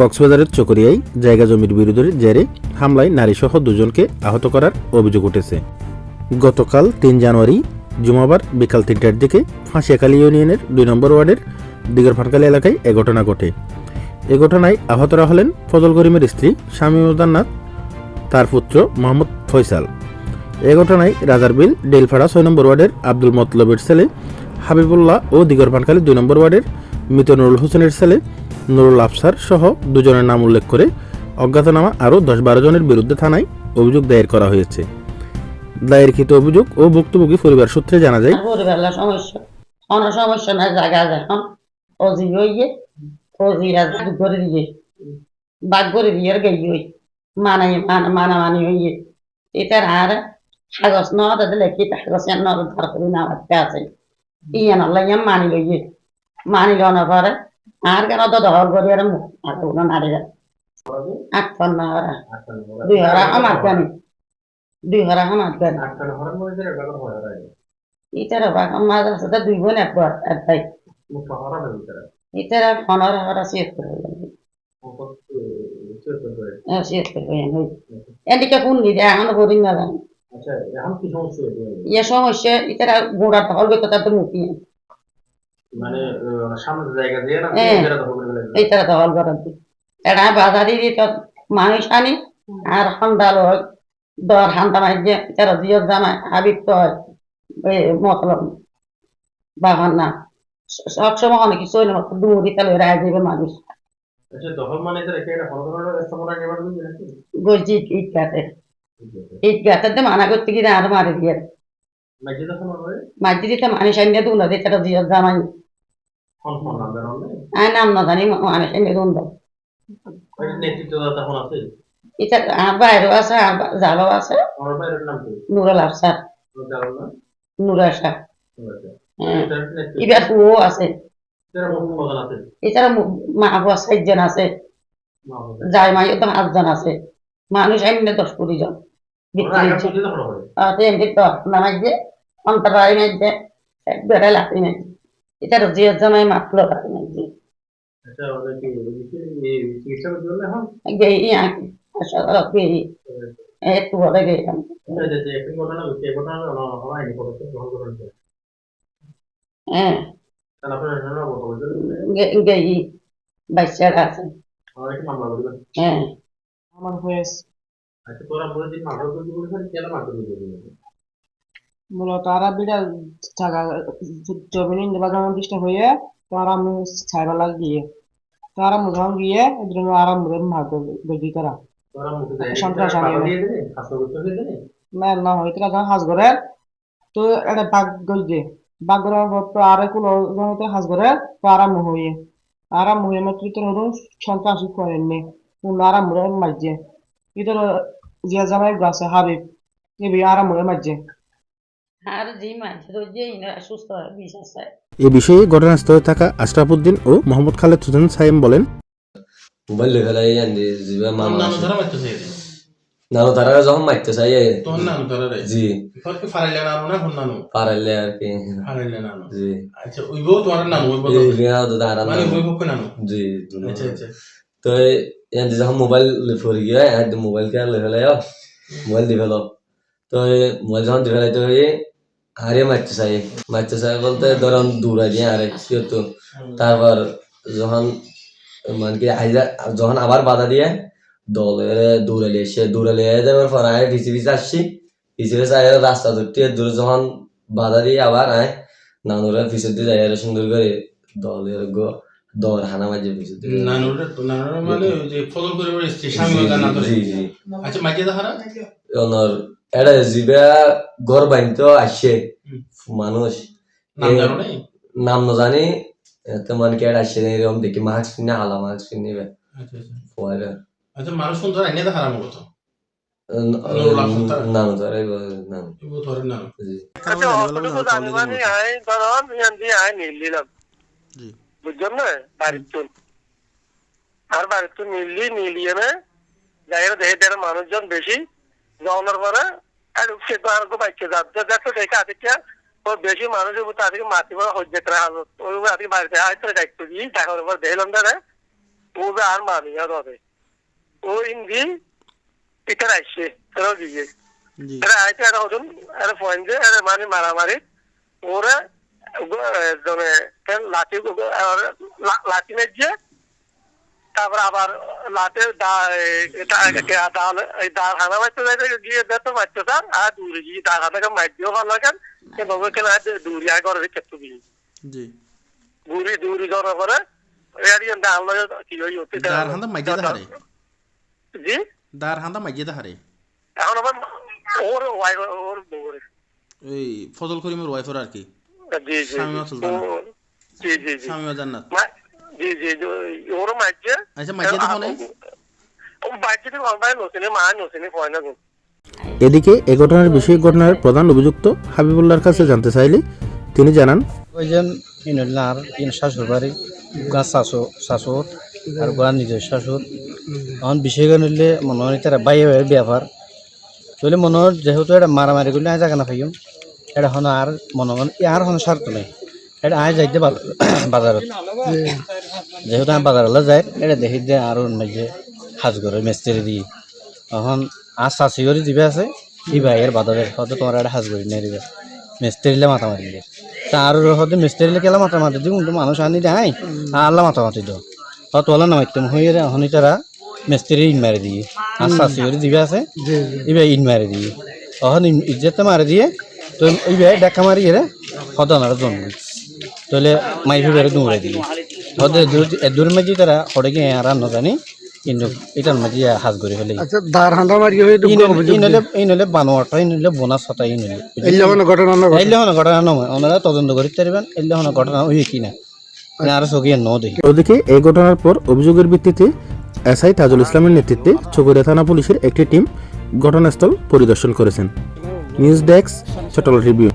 কক্সবাজারের চকরিয়ায় জায়গা জমির বিরোধের জেরে হামলায় নারীসহ দুজনকে আহত করার অভিযোগ উঠেছে। গতকাল তিন জানুয়ারি, জুমাবার বিকাল তিনটার দিকে ফাঁসিয়াখালী ইউনিয়নের দুই নম্বর ওয়ার্ডের দিগর ফাটকালি এলাকায় এ ঘটনা ঘটে। এ ঘটনায় আহতরা হলেন ফজল করিমের স্ত্রী শামীমুদ্দান নাথ তার পুত্র মোহাম্মদ ফয়সাল। এ ঘটনায় রাজারবিল ডেলফাড়া ছয় নম্বর ওয়ার্ডের আব্দুল মতলবের ছেলে হাবিবুল্লাহ ও দিগর ফাটকালি দুই নম্বর ওয়ার্ডের মৃত নুরুল হোসেনের ছেলে নুরুল আফসার সহ দুজনের নাম উল্লেখ করে অজ্ঞাতনামা আরও দশ বারো জনের বিরুদ্ধে থানায় অভিযোগ দায়ের করা হয়েছে। দায়েরকৃত অভিযোগ ও ভুক্তভোগী পরিবার সূত্রে জানা যায় সমস্যা। নাই যখন ফজি করে দিয়ে গেই মানাই মানা, মানি মানি লইয়ে মানি পরে আর কেন তো দহল করি আর কোনো নারীরা আটখন না দুই হরা আমার জানি দুই হরা আমার ইতারা বাগান মাছ আছে তা দুই বোন একবার এক ভাই। ইতারা ফোনের হরা শেষ করে শেষ করে এদিকে কোন দিদি এখন করি না। জানি ইয়ে সমস্যা ইতারা গোড়া ধল বেতো তাদের মুখি মানে সামনে জায়গা দিয়ে না হ্যাঁ। দখল করে এটা বাজারি মানুষ আনি আর সন্ধাল হয় দর তারা জিয়র জামাই হাবিব তো হয় মতলব বাগান না। সবসময় অনেক কিছু হইলে দূরি তাহলে রায় যাবে মানুষ। আচ্ছা, মানে ইট গাতে ইট গাতে মানা করতে গিয়ে আর মারি দিয়ে। মাঝে দিতে মানুষ আনিয়ে দুন দিতে তারা জিয়র জামাই নাম না? জানি ওই নেতৃত্বদাতা ফোন আছে? এটা বাইরেও আছে জালও আছে? নুরাল আফসার তোর জানো না? নুরা শাহ আচ্ছা। হ্যাঁ এবার ও আছে? এছাড়া মা আবুয়া সাতজন আছে যাই মাই একদম আটজন আছে মানুষ এমনি দশ কুড়ি জন ওরা আগে পর্যন্ত দখল করে। আছে এমনি তো নামাই যে অন্তরাই এটা জিয়ার জামাই মাত্র আচ্ছা, একটু বলে গেলাম গ্রহণ করা হয়েছে। হ্যাঁ। আছে। হ্যাঁ। আমার হয়েছে। আচ্ছা, তোরা কেন? মূলত তারা বিড়াল জায়গা জমি নিতে বাগান দিষ্ট হয়ে তারা আমি ছাইরা লাগিয়ে তারা মুখাম গিয়ে এদের আরাম মুখের ভাগ বেজি তারা তোরা মুখে দেয়, সন্ত্রাস। মেল না হইতে যখন হাজ করে তো এটা বাঘ করার পর তো আরে কোন জমিতে হাজ করে তো আরাম হইয়ে আরাম হইয়ে মাত্র তো নতুন সন্ত্রাসী করেননি কোন আরাম মুখে মারছে এটা জিয়া জামাই গাছে হাবিব এবি আরাম মুখে মারছে এ বিষয়ে ঘটনাস্থলে থাকা আশরাফুদ্দিন ও মোহাম্মদ খালেদ হোসেন সাইম বলেন মোবাইল লেখা লাগে জানি জিবা তোর মামা নানু তারা যখন মারতে চাই তোর নানু ধরা রে। জি। তোর কি ফারাইলে নানু না কোন নানু? পারাইলে আর কি। ফারাইলে নানু। জি। আচ্ছা, ওই বউ তোমার নানু, রিয়া তো দাঁড়ান মানে নানু। জি আচ্ছা, আচ্ছা। তো যখন মোবাইল ফরি গিয়া এর মোবাইল কে লেখা লাগে মোবাইল দি ফেলো তো মোবাইল যখন দি ফেলাই তো হারিয়ে মারতে চাই মারতে চাই বলতে ধরুন দূরা দিয়ে আরে কি হতো তারপর যখন মানে কি আইজা যখন আবার বাধা দিয়ে দলের দৌড়ালি এসে দৌড়ালি যাওয়ার পর আয় পিছিয়ে পিছিয়ে আসছি পিছিয়ে পিছিয়ে আয় রাস্তা ধরতে দূরে যখন বাধা দিয়ে আবার আয় নানুরা পিছিয়ে দিয়ে যায় আরও সুন্দর করে দলের গো দর হানা মাঝে পিছিয়ে দিয়ে নানুরা নানুরা মানে ওই যে ফজল। জি জি আচ্ছা, মাইকে দেখারা? ওনার এটা জিবা ঘর বাইনতো আসছে হুম। মানুষ। নাম এ- জানো নাই? নাম ন জানি। তেমন কে আসছে এরকম দেখি মাস্ক কিনে আলা মাস্ক কিনে আচ্ছা, আচ্ছা। পরে। আচ্ছা, মানুষ কোন ধরে? নাম নাম। আচ্ছা অতটুকু ইয়ান দিয়ে আই নিল দিলাম। বুঝছেন না? বাড়ির চুন আর বাড়ির চুন নিলি নিলিয়ে না যাই হোক মানুষজন বেশি যাওয়ার পরে আর আর বাইকে যাচ্ছে। দেখো দেখে আদিকে ও বেশি মানুষ তাদেরকে মাতি হাজত ওই আদিকে বাড়িতে দায়িত্ব দিই দেখলাম দাদা ও যে আর মানি আর হবে। ও ইন্দি এটা আসছে এরা দিয়ে। এরা আইতে এরা হতুন এরা পয়েন্ট যে মানে মারামারি। ওরা লাঠি লাঠি মেজে তারপর আবার লাঠে দাঁড় হানা মারতে যাই গিয়ে দেখতে স্যার আর দূরে গিয়ে দাঁড় হানাকে মারতেও ভালো লাগেন কেন দূরে আয় করে ক্ষেত্র দূরে দূরে যাওয়ার পরে ইয়ে দাঁড় লাগে কি হই হতে দার হান্দা মাইজে হারে জি? দার হান্দা মাইজে হারে এখন আবার ওর ওয়াই ওর বউরে। ওই ফজল করিমের ওয়াইফের আর কি। জি জি শামিমা সুলতানা। ও- জি জি জি। জান্নাত। মা- জি জি জি ওর মাঝে আচ্ছা এদিকে এ ঘটনার বিষয় ঘটনার প্রধান অভিযুক্ত হাবিবুল্লাহর কাছে জানতে চাইলে তিনি জানান। ওইজন ইনলার ইন শাশুর বাড়ি গা শাশু শাশুর আর গা নিজের শাশুর এখন বিষয় নিলে মনে হয় তারা বাইরে বাইরে ব্যাপার তাহলে মনে যেহেতু এটা মারামারি করলে জায়গা না পাইম। এটা হন আর মনে হয় আর হন স্বার্থ নেই। এটা আয় যাইতে বাজারত যেহেতু আমি বাজারলে যাই এটা দেখি যে আর মাঝে সাজ করে মিস্ত্রি দিয়ে এখন আর চাষি করে দিবে আছে ই ভাইয়ের বাজারে হয়তো তোমার একটা সাজ করে নিয়ে দিবে। মিস্ত্রিলে মাথা মারি দিয়ে। তা আর হয়তো মিস্ত্রিলে কেলা মাথা মাতি দিই কিন্তু মানুষ আনি দেয় আল্লাহ মাথা মাতি দাও। হয়তো ওলা নামাইতাম হয়ে হনি তারা মিস্ত্রি ইন মারি দিয়ে। আর চাষি করে দিবে আছে ইবে ইন মারি দিয়ে। তখন ইজ্জতে মারি দিয়ে তো ইবে দেখা মারি রে সদনার জন্ম তাহলে মাই ফিরে দৌড়াই দিয়ে হয়তো এদুর মাঝি তারা হরে গিয়ে আর জানি কিন্তু এটার মাঝে হাজ করে ফেলে। আচ্ছা দার মারি হয়ে ইনলে ইনলে ইনলে বোনাস হতা ইনলে এলে ঘটনা না ঘটে। হন ঘটনা নয় ওনারা তদন্ত করিতে পারবেন। এলে হন ঘটনা হই কি না। মানে আরও ন দেখি। ওদিকে এই ঘটনার পর অভিযোগের ভিত্তিতে এসআই তাজুল ইসলামের নেতৃত্বে চকরিয়া থানা পুলিশের একটি টিম ঘটনাস্থল পরিদর্শন করেছেন। News desk Chattogram review.